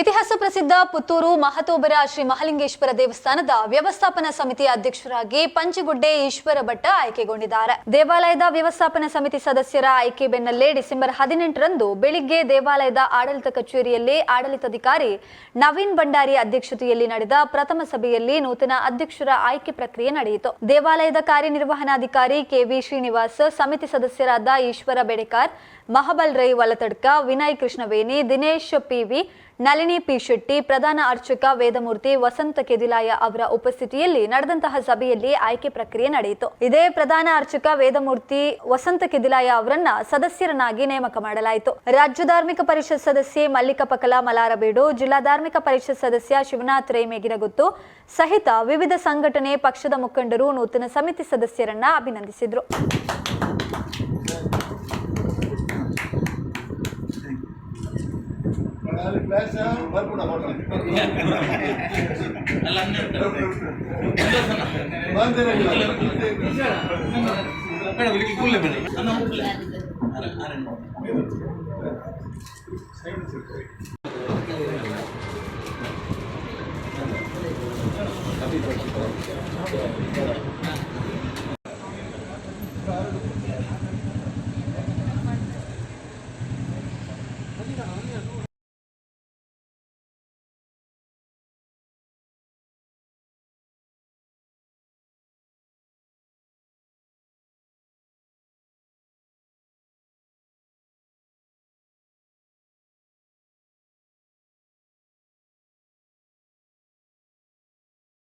ಇತಿಹಾಸ ಪ್ರಸಿದ್ಧ ಪುತ್ತೂರು ಮಹತೋಬರ ಶ್ರೀ ಮಹಾಲಿಂಗೇಶ್ವರ ದೇವಸ್ಥಾನದ ವ್ಯವಸ್ಥಾಪನಾ ಸಮಿತಿಯ ಅಧ್ಯಕ್ಷರಾಗಿ ಪಂಚಗುಡ್ಡೆ ಈಶ್ವರ ಭಟ್ಟ ಆಯ್ಕೆಗೊಂಡಿದ್ದಾರೆ. ದೇವಾಲಯದ ವ್ಯವಸ್ಥಾಪನಾ ಸಮಿತಿ ಸದಸ್ಯರ ಆಯ್ಕೆ ಬೆನ್ನಲ್ಲೇ ಡಿಸೆಂಬರ್ ಹದಿನೆಂಟರಂದು ಬೆಳಿಗ್ಗೆ ದೇವಾಲಯದ ಆಡಳಿತ ಕಚೇರಿಯಲ್ಲಿ ಆಡಳಿತಾಧಿಕಾರಿ ನವೀನ್ ಭಂಡಾರಿ ಅಧ್ಯಕ್ಷತೆಯಲ್ಲಿ ನಡೆದ ಪ್ರಥಮ ಸಭೆಯಲ್ಲಿ ನೂತನ ಅಧ್ಯಕ್ಷರ ಆಯ್ಕೆ ಪ್ರಕ್ರಿಯೆ ನಡೆಯಿತು. ದೇವಾಲಯದ ಕಾರ್ಯನಿರ್ವಹಣಾಧಿಕಾರಿ ಕೆವಿ ಶ್ರೀನಿವಾಸ್, ಸಮಿತಿ ಸದಸ್ಯರಾದ ಈಶ್ವರ ಬೆಡೆಕಾರ್, ಮಹಬಲ್ ರೈ ವಲತಡ್ಕ, ವಿನಯ್ ಕೃಷ್ಣವೇಣಿ, ದಿನೇಶ್ ಪಿವಿ ನಳಿನಿ ಪಿ ಶೆಟ್ಟಿ, ಪ್ರಧಾನ ಅರ್ಚಕ ವೇದಮೂರ್ತಿ ವಸಂತ ಕೆದಿಲಾಯ ಅವರ ಉಪಸ್ಥಿತಿಯಲ್ಲಿ ನಡೆದಂತಹ ಸಭೆಯಲ್ಲಿ ಆಯ್ಕೆ ಪ್ರಕ್ರಿಯೆ ನಡೆಯಿತು. ಇದೇ ಪ್ರಧಾನ ಅರ್ಚಕ ವೇದಮೂರ್ತಿ ವಸಂತ ಕೆದಿಲಾಯ ಅವರನ್ನ ಸದಸ್ಯರನ್ನಾಗಿ ನೇಮಕ ಮಾಡಲಾಯಿತು. ರಾಜ್ಯ ಧಾರ್ಮಿಕ ಪರಿಷತ್ ಸದಸ್ಯೆ ಮಲ್ಲಿಕಪಕಲ ಮಲಾರಬೇಡು, ಜಿಲ್ಲಾ ಧಾರ್ಮಿಕ ಪರಿಷತ್ ಸದಸ್ಯ ಶಿವನಾಥ್ ರೈ ಮೇಗಿನಗುತ್ತು ಸಹಿತ ವಿವಿಧ ಸಂಘಟನೆ ಪಕ್ಷದ ಮುಖಂಡರು ನೂತನ ಸಮಿತಿ ಸದಸ್ಯರನ್ನ ಅಭಿನಂದಿಸಿದ್ರು. ಅಲ್ಲಿ ಹನ್ನೆರಡು ಕೂಡಲೇ ಬೇಡ ಅನ್ನ ಕೂಡಲೇ